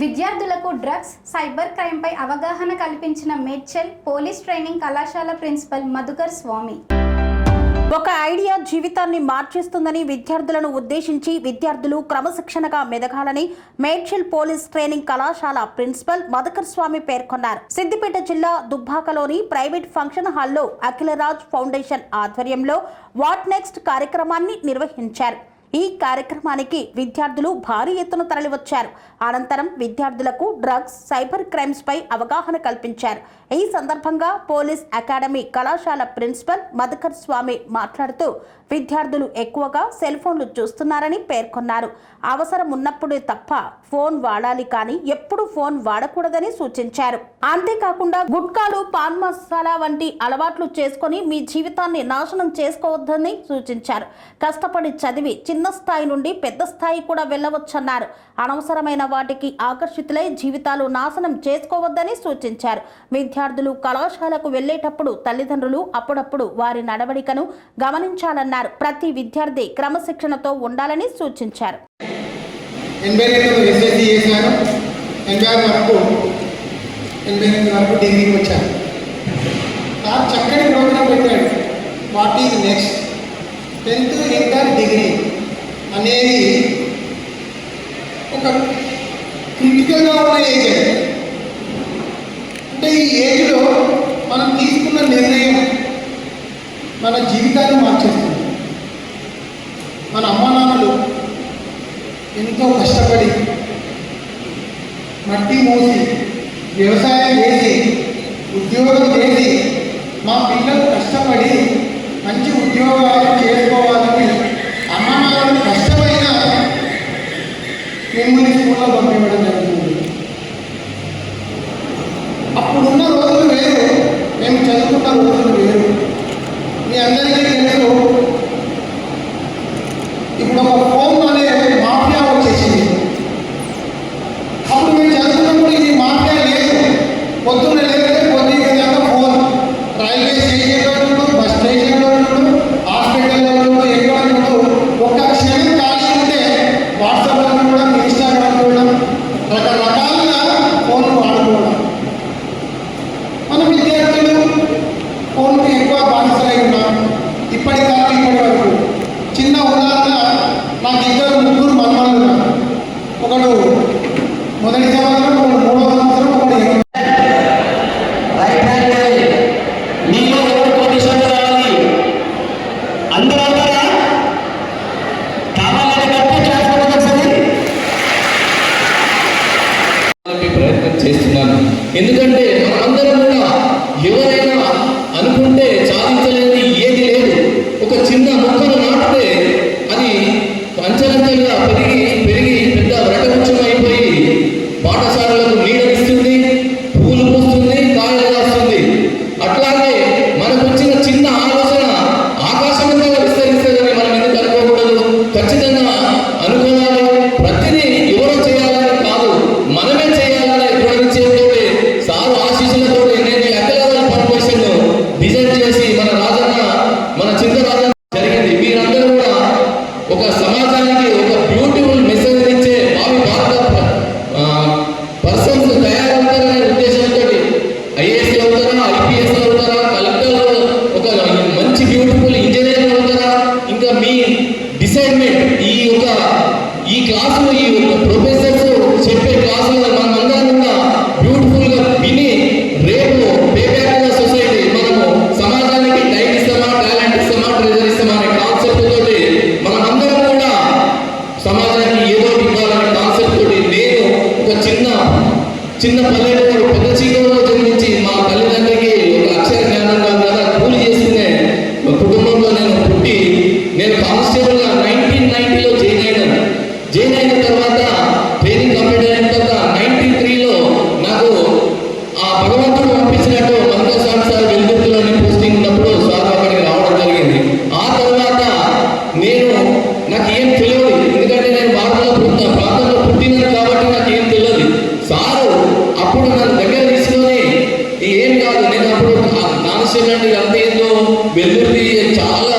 విద్యార్థులకు drugs cyber క్రైమ్పై అవగాహన కల్పించిన మేడ్చల్ పోలీస్ ట్రైనింగ్ కళాశాల ప్రిన్సిపల్ మధుకర్ స్వామి. ఒక ఐడియా జీవితాన్ని మార్చేస్తుందని విద్యార్థులను ఉద్దేశించి విద్యార్థులు క్రమశిక్షణగా మెదగాలని మేడ్చల్ పోలీస్ ట్రైనింగ్ కళాశాల ప్రిన్సిపల్ మధుకర్ స్వామి పేర్కొన్నారు. సిద్దిపేట జిల్లా దుబ్బాకలోని ప్రైవేట్ ఫంక్షన్ హాల్లో అఖిలరాజ్ ఫౌండేషన్ ఆధ్వర్యంలో వాట్ నెక్స్ట్ కార్యక్రమాన్ని నిర్వహించారు. ఈ కార్యక్రమానికి విద్యార్థులు భారీ ఎత్తున తరలివచ్చారు. అనంతరం విద్యార్థులకు డ్రగ్స్ సైబర్ క్రైమ్స్ పై అవగాహన కల్పించారు. ఈ సందర్భంగా పోలీస్ అకాడమీ కళాశాల ప్రిన్సిపల్ మధుకర్ స్వామి మాట్లాడుతూ విద్యార్థులు ఎక్కువగా సెల్ ఫోన్లు చూస్తున్నారని పేర్కొన్నారు. అవసరం ఉన్నప్పుడే తప్ప ఫోన్ వాడాలి కానీ ఎప్పుడు ఫోన్ వాడకూడదని సూచించారు. అంతేకాకుండా గుట్కాలు పాన్ మసాలా వంటి అలవాట్లు చేసుకొని మీ జీవితాన్ని నాశనం చేసుకోవద్దని సూచించారు. కష్టపడి చదివి చిన్న స్థాయి నుండి పెద్ద స్థాయి కూడా వెళ్ళవచ్చన్నారు. అనవసరమైన వాటికి ఆకర్షితులై జీవితాలు నాశనం చేసుకోవద్దని సూచించారు. విద్యార్థులు కళాశాలకు వెళ్ళేటప్పుడు తల్లిదండ్రులు అప్పుడప్పుడు వారి నడవడికను గమనించాలన్నారు. ప్రతి విద్యార్థి క్రమశిక్షణతో ఉండాలని సూచించారు. ఎనభై రెండు చేశాను ఎనభై ఆరు వరకు ఎనభై వరకు డిగ్రీకి వచ్చాను సార్ చక్కటి ప్రోగ్రామ్ పెట్టాడు what is next? Tenth inter degree. అనేది ఒక క్రిటికల్గా ఉన్న ఏజ్ అంటే ఈ ఏజ్లో మనం తీసుకున్న నిర్ణయం మన జీవితాన్ని మార్చేస్తుంది. మన అమ్మానాన్నలు ఎంతో కష్టపడి మట్టి మోసి వ్యవసాయం చేసి ఉద్యోగం చేసి మా పిల్లలు కష్టపడి మంచి ఉద్యోగాలు చేసుకోవాలని మిమ్మల్ని స్కూల్లో పంపించడం జరుగుతుంది అప్పుడున్న రోజులు వేరు. మేము చదువుకున్న రోజులు వేరు. మీ అందరికీ తెలుసు ఇప్పుడు ప్రయత్నం చేస్తున్నాను. ఎందుకంటే మనందరం ఎంత ఏందో వెల్లుల్లి చాలా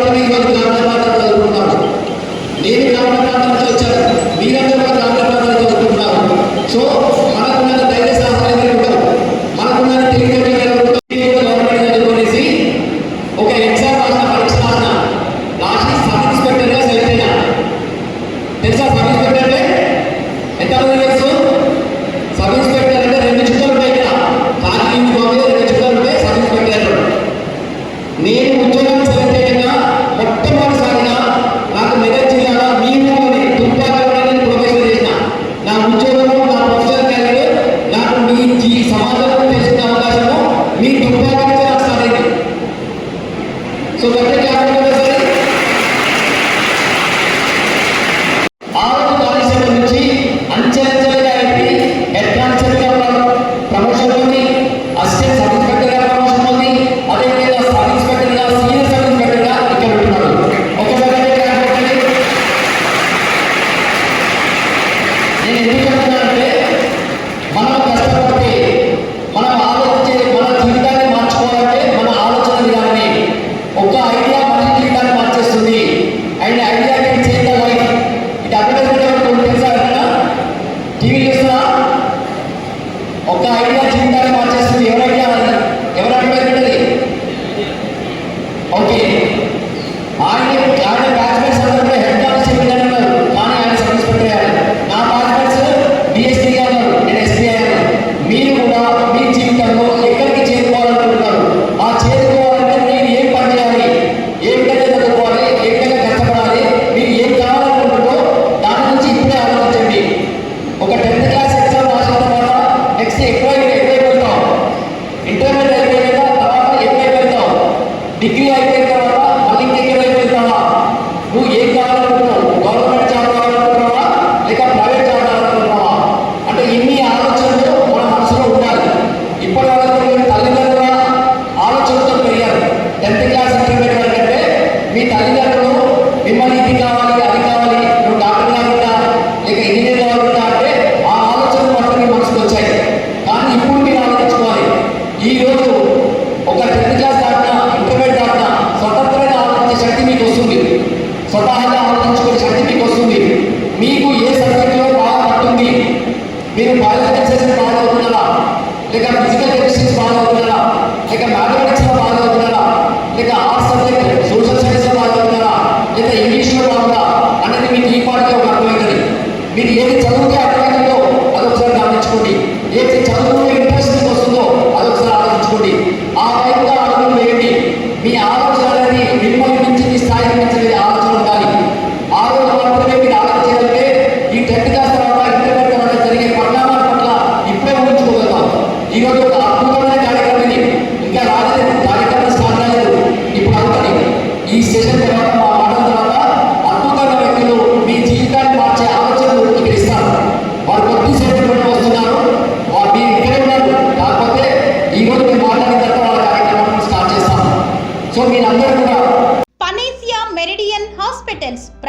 প্রাথমিক que Digamos,